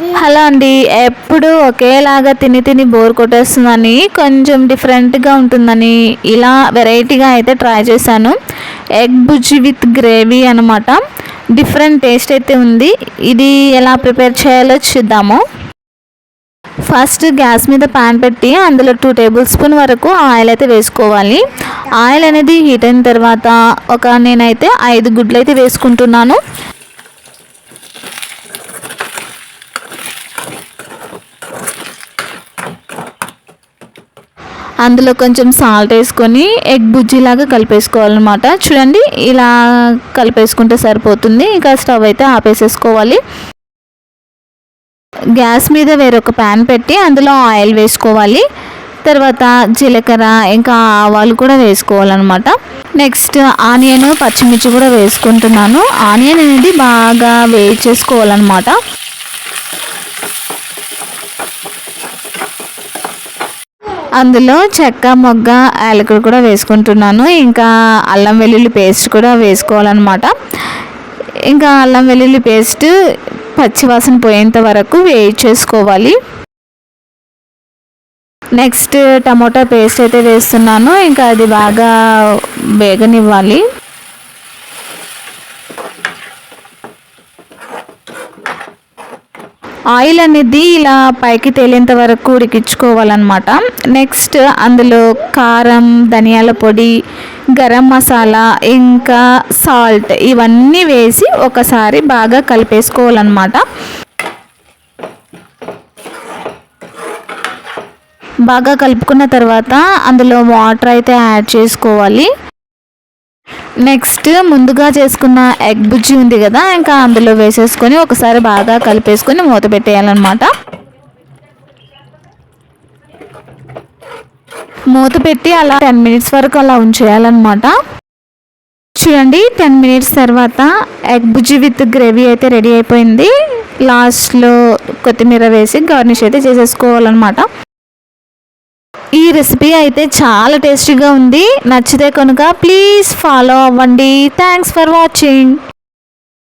Hello అండి ఎప్పుడు ఒకేలాగా తిని తిని బోర్ కొట్టేస్తుందని కొంచెం డిఫరెంట్గా ఉంటుందని ఇలా వెరైటీగా అయితే ట్రై చేశాను. ఎగ్ బుజ్జి విత్ గ్రేవీ అనమాట డిఫరెంట్ టేస్ట్ అయితే ఉంది. ఇది ఎలా ప్రిపేర్ చేయాలో చూద్దాము. ఫస్ట్ గ్యాస్ మీద పాన్ పెట్టి అందులో టూ టేబుల్ స్పూన్ వరకు ఆయిల్ అయితే వేసుకోవాలి. ఆయిల్ అనేది హీట్ అయిన తర్వాత ఒక నేనైతే ఐదు గుడ్లు అయితే వేసుకుంటున్నాను. అందులో కొంచెం సాల్ట్ వేసుకొని ఎగ్ బుజ్జిలాగా కలిపేసుకోవాలన్నమాట. చూడండి ఇలా కలిపేసుకుంటే సరిపోతుంది. ఇంకా స్టవ్ అయితే ఆపేసేసుకోవాలి. గ్యాస్ మీద వేరొక ప్యాన్ పెట్టి అందులో ఆయిల్ వేసుకోవాలి. తర్వాత జీలకర్ర ఇంకా ఆవాలు కూడా వేసుకోవాలన్నమాట. నెక్స్ట్ ఆనియన్ పచ్చిమిర్చి కూడా వేసుకుంటున్నాను. ఆనియన్ అనేది బాగా వేయించేసుకోవాలన్నమాట అందులో చెక్క మొగ్గ యాలకులు కూడా వేసుకుంటున్నాను. ఇంకా అల్లం వెల్లుల్లి పేస్ట్ కూడా వేసుకోవాలన్నమాట. ఇంకా అల్లం వెల్లుల్లి పేస్ట్ పచ్చివాసన పోయేంత వరకు వేయించేసుకోవాలి నెక్స్ట్ టమోటా పేస్ట్ అయితే వేస్తున్నాను. ఇంకా అది బాగా వేగనివ్వాలి. ఆయిల్ అనేది ఇలా పైకి తేలేంత వరకు ఉడికించుకోవాలన్నమాట. నెక్స్ట్ అందులో కారం ధనియాల పొడి గరం మసాలా ఇంకా సాల్ట్ ఇవన్నీ వేసి ఒకసారి బాగా కలిపేసుకోవాలన్నమాట. బాగా కలుపుకున్న తర్వాత అందులో వాటర్ అయితే యాడ్ చేసుకోవాలి. నెక్స్ట్ ముందుగా చేసుకున్న ఎగ్ బుజ్జి ఉంది కదా ఇంకా అందులో వేసేసుకొని ఒకసారి బాగా కలిపేసుకొని మూత పెట్టేయాలన్నమాట. మూత పెట్టి అలా టెన్ మినిట్స్ వరకు అలా ఉంచేయాలన్నమాట. చూడండి టెన్ మినిట్స్ తర్వాత ఎగ్ బుజ్జి విత్ గ్రేవీ అయితే రెడీ అయిపోయింది. లాస్ట్లో కొత్తిమీర వేసి గార్నిష్ అయితే చేసేసుకోవాలన్నమాట. ఈ రెసిపీ అయితే చాలా టేస్టీగా ఉంది. నచ్చితే కనుక ప్లీజ్ ఫాలో అవ్వండి. Thanks for watching